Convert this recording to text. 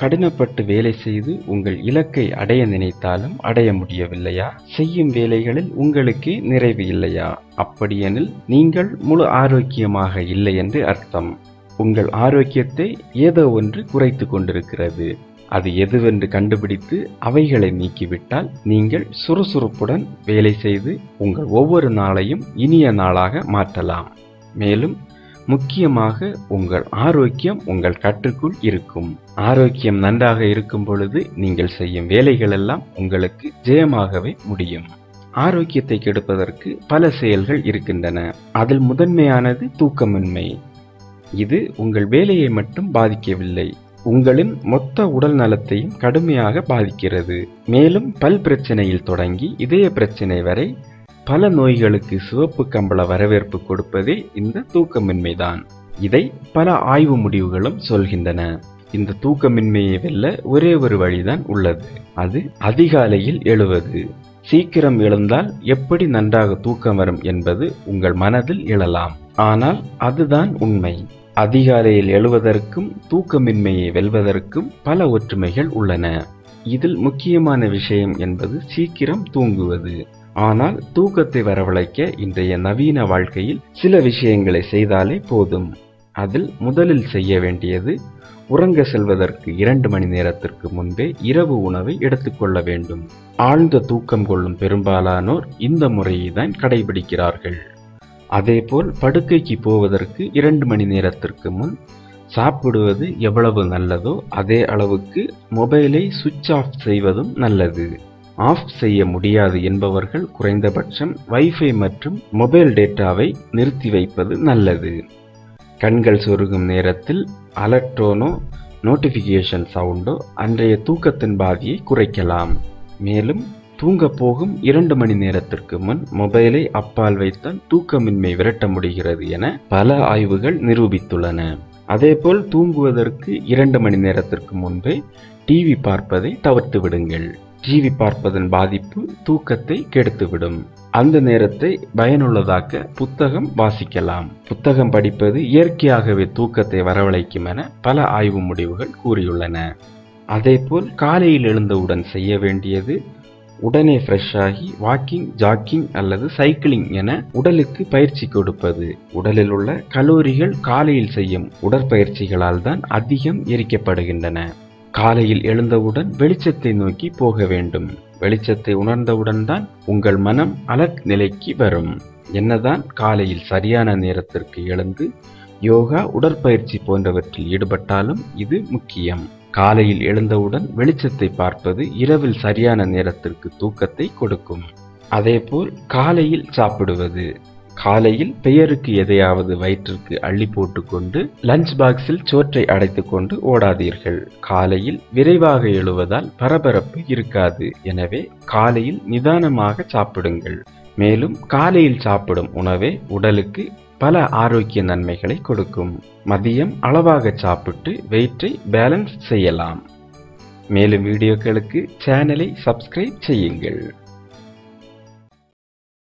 கடினப்பட்டு வேலை செய்து உங்கள் இலக்கை அடைய நினைத்தாலும் அடைய முடியவில்லையா? செய்யும் வேலைகளில் உங்களுக்கு நிறைவு இல்லையா? அப்படியெனில் நீங்கள் முழு ஆரோக்கியமாக இல்லை என்று அர்த்தம். உங்கள் ஆரோக்கியத்தை ஏதோ ஒன்று குறைத்து கொண்டிருக்கிறது. அது எதுவென்று கண்டுபிடித்து அவைகளை நீக்கிவிட்டால் நீங்கள் சுறுசுறுப்புடன் வேலை செய்து உங்கள் ஒவ்வொரு நாளையும் இனிய நாளாக மாற்றலாம். மேலும் முக்கியமாக உங்கள் ஆரோக்கியம் உங்கள் கட்டுக்குள் இருக்கும். ஆரோக்கியம் நன்றாக இருக்கும் பொழுது நீங்கள் செய்யும் வேலைகள் எல்லாம் உங்களுக்கு ஜெயமாகவே முடியும். ஆரோக்கியத்தை கெடுப்பதற்கு பல செயல்கள் இருக்கின்றன. அதில் முதன்மையானது தூக்கமின்மை. இது உங்கள் வேலையை மட்டும் பாதிக்கவில்லை. உங்களின் மொத்த உடல் நலத்தையும் கடுமையாக பாதிக்கிறது. மேலும் பல் பிரச்சனையில் தொடங்கி இதய பிரச்சனை வரை பல நோய்களுக்கு சிவப்பு கம்பள வரவேற்பு கொடுப்பதே இந்த தூக்கமின்மைதான். இதை பல ஆய்வு முடிவுகளும் சொல்கின்றன. இந்த தூக்கமின்மையை வெல்ல ஒரே ஒரு வழிதான் உள்ளது. அது அதிகாலையில் எழுவது. சீக்கிரம் எழுந்தால் எப்படி நன்றாக தூக்கம் வரும் என்பது உங்கள் மனதில் எழலாம். ஆனால் அதுதான் உண்மை. அதிகாலையில் எழுவதற்கும் தூக்கமின்மையை வெல்வதற்கும் பல ஒற்றுமைகள் உள்ளன. இதில் முக்கியமான விஷயம் என்பது சீக்கிரம் தூங்குவது. ஆனால் தூக்கத்தை வரவழைக்க இன்றைய நவீன வாழ்க்கையில் சில விஷயங்களை செய்தாலே போதும். அதில் முதலில் செய்ய வேண்டியது உறங்க செல்வதற்கு இரண்டு மணி நேரத்திற்கு முன்பே இரவு உணவை எடுத்துக்கொள்ள வேண்டும். ஆழ்ந்த தூக்கம் கொள்ளும் பெரும்பாலானோர் இந்த முறையை தான் கடைபிடிக்கிறார்கள். அதேபோல் படுக்கைக்கு போவதற்கு இரண்டு மணி நேரத்திற்கு முன் சாப்பிடுவது எவ்வளவு நல்லதோ அதே அளவுக்கு மொபைலை சுவிட்ச் ஆஃப் செய்வதும் நல்லது. ஆஃப் செய்ய முடியாது என்பவர்கள் குறைந்தபட்சம் வைஃபை மற்றும் மொபைல் டேட்டாவை நிறுத்தி வைப்பது நல்லது. கண்கள் சொருகும் நேரத்தில் அலர்டோனோ நோட்டிஃபிகேஷன் சவுண்டோ அன்றைய தூக்கத்தின் பாதியை குறைக்கலாம். மேலும் தூங்க போகும் இரண்டு மணி நேரத்திற்கு முன் மொபைலை அப்பால் வைத்தால் தூக்கமின்மை விரட்ட முடிகிறது என பல ஆய்வுகள் நிரூபித்துள்ளன. அதேபோல் தூங்குவதற்கு இரண்டு மணி நேரத்திற்கு முன்பே டிவி பார்ப்பதை தவிர்த்து விடுங்கள். டிவி பார்ப்பதன் பாதிப்பு தூக்கத்தை கெடுத்துவிடும். அந்த நேரத்தை பயனுள்ளதாக்க புத்தகம் வாசிக்கலாம். புத்தகம் படிப்பது இயற்கையாகவே தூக்கத்தை வரவழைக்கும் என பல ஆய்வு முடிவுகள் கூறியுள்ளன. அதேபோல் காலையில் எழுந்தவுடன் செய்ய வேண்டியது உடனே ஃப்ரெஷ் ஆகி வாக்கிங் ஜாக்கிங் அல்லது சைக்கிளிங் என உடலுக்கு பயிற்சி கொடுப்பது. உடலில் உள்ள கலோரிகள் காலையில் செய்யும் உடற்பயிற்சிகளால் தான் அதிகம் எரிக்கப்படுகின்றன. காலையில் எழுந்தவுடன் வெளிச்சத்தை நோக்கி போக வேண்டும். வெளிச்சத்தை உணர்ந்தவுடன் தான் உங்கள் மனம் அலர்ட் நிலைக்கு வரும். என்னதான் காலையில் சரியான நேரத்திற்கு எழுந்து யோகா உடற்பயிற்சி போன்றவற்றில் ஈடுபட்டாலும் இது முக்கியம். காலையில் எழுந்தவுடன் வெளிச்சத்தை பார்ப்பது இரவில் சரியான நேரத்திற்கு தூக்கத்தை கொடுக்கும். அதேபோல் காலையில் சாப்பிடுவது. காலையில் பெயருக்கு எதையாவது வயிற்றிற்கு அள்ளி போட்டுக்கொண்டு லஞ்ச் பாக்ஸில் சோற்றை அடைத்து கொண்டு ஓடாதீர்கள். காலையில் விரைவாக எழுவதால் பரபரப்பு இருக்காது. எனவே காலையில் நிதானமாக சாப்பிடுங்கள். மேலும் காலையில் சாப்பிடும் உணவே உடலுக்கு பல ஆரோக்கிய நன்மைகளை கொடுக்கும். மதியம் அளவாக சாப்பிட்டு வெயிட்டை பேலன்ஸ் செய்யலாம். மேலும் வீடியோக்களுக்கு சேனலை சப்ஸ்கிரைப் செய்யுங்கள்.